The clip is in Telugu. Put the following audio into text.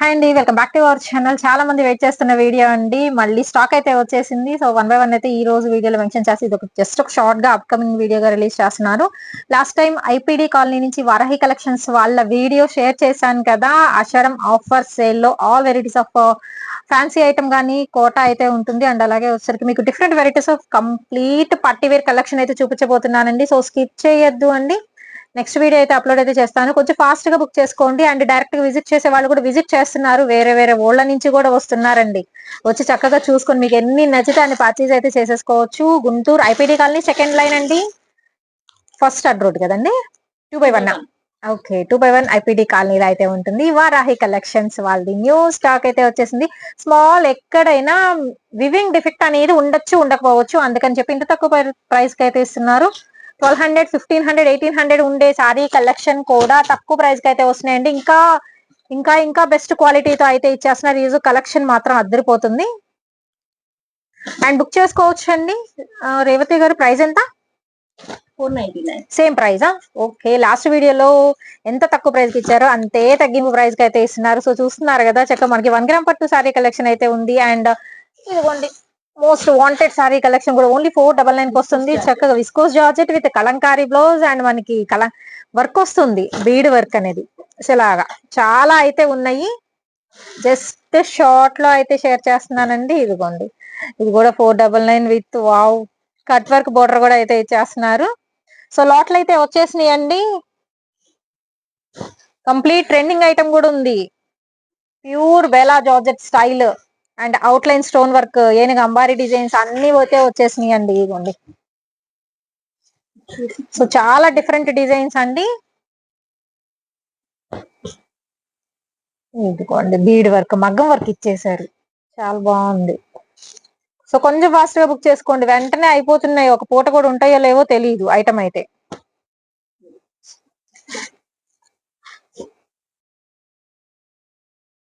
హాయ్ అండి welcome back to our channel చాలా మంది వెయిట్ చేస్తున్న వీడియో అండి. మళ్ళీ స్టాక్ అయితే వచ్చేసింది. సో వన్ బై వన్ అయితే ఈ రోజు వీడియోలో మెన్షన్ చేసి ఇది ఒక జస్ట్ ఒక షార్ట్గా అప్కమింగ్ వీడియోగా రిలీజ్ చేస్తున్నారు లాస్ట్ టైం ఐపీడీ కాలనీ నుంచి వారాహి కలెక్షన్స్ వాళ్ళ వీడియో షేర్ చేశాను కదా. అషరం ఆఫర్ సేల్లో all varieties of fancy item కానీ కోటా అయితే ఉంటుంది. అండ్ అలాగే వచ్చరికి మీకు different varieties of complete party wear collection అయితే చూపించబోతున్నానండి. సో స్కిప్ చేయొద్దు అండి. నెక్స్ట్ వీడియో అయితే అప్లోడ్ అయితే చేస్తాను. కొంచెం ఫాస్ట్గా బుక్ చేసుకోండి. అండ్ డైరెక్ట్గా విజిట్ చేసే వాళ్ళు కూడా విజిట్ చేస్తున్నారు. వేరే వేరే ఊళ్ళ నుంచి కూడా వస్తున్నారండి. వచ్చి చక్కగా చూసుకొని మీకు ఎన్ని నచ్చితే అన్ని పర్చేజ్ అయితే చేసేసుకోవచ్చు. Guntur IPD colony second line అండి. ఫస్ట్ అడ్ రోడ్ కదండి? Two by one okay two by one IPD కాలనీలో అయితే ఉంటుంది. వారాహి కలెక్షన్స్ వాళ్ళది. న్యూ స్టాక్ అయితే వచ్చేసింది. స్మాల్ ఎక్కడైనా వివింగ్ డిఫెక్ట్ అనేది ఉండొచ్చు ఉండకపోవచ్చు. అందుకని చెప్పి ఇంత తక్కువ ప్రైస్కి అయితే ఇస్తున్నారు. Twelve hundred fifteen hundred eighteen hundred ఉండే సారీ కలెక్షన్ కూడా తక్కువ ప్రైస్కి అయితే వస్తున్నాయండి. ఇంకా ఇంకా ఇంకా బెస్ట్ క్వాలిటీతో అయితే ఇచ్చేస్తున్నారు ఈజు కలెక్షన్ మాత్రం అద్దరిపోతుంది. అండ్ బుక్ చేసుకోవచ్చు అండి. రేవతి గారు ప్రైస్ ఎంత? సేమ్ ప్రైజా ఓకే లాస్ట్ వీడియోలో ఎంత తక్కువ ప్రైస్కి ఇచ్చారో అంతే తగ్గింపు ప్రైస్కి అయితే ఇస్తున్నారు. సో చూస్తున్నారు కదా చక్కగా మనకి వన్ గ్రామ్ పట్టు సారీ కలెక్షన్ అయితే ఉంది. అండ్ ఇదిగోండి మోస్ట్ వాంటెడ్ సారీ కలెక్షన్ కూడా ఓన్లీ ఫోర్ డబల్ నైన్ వస్తుంది. చక్కగా viscose georgette with kalamkari blouse and మనకి కల వర్క్ వస్తుంది. బీడ్ వర్క్ అనేది. సో ఇలాగా. చాలా అయితే ఉన్నాయి. జస్ట్ షార్ట్లో అయితే షేర్ చేస్తున్నానండి. ఇదిగోండి. ఇది కూడా four double nine with wow cut work border కూడా అయితే ఇచ్చేస్తున్నారు. సో లోట్లు అయితే వచ్చేసినాయి అండి కంప్లీట్ ట్రెండింగ్ ఐటమ్ కూడా ఉంది. Pure Bela georgette style and outline stone work ఏనుగు అంబారీ డిజైన్స్ అన్ని పోతే వచ్చేసినాయి అండి ఇదిగోండి సో చాలా డిఫరెంట్ డిజైన్స్ అండి. ఇదిగోండి బీడ్ వర్క్ మగ్గం వర్క్ ఇచ్చేసారు చాలా బాగుంది. సో కొంచెం ఫాస్ట్గా బుక్ చేసుకోండి. వెంటనే అయిపోతున్నాయి. ఒక పూట కూడా ఉంటాయో లేవో తెలియదు ఐటమ్ అయితే.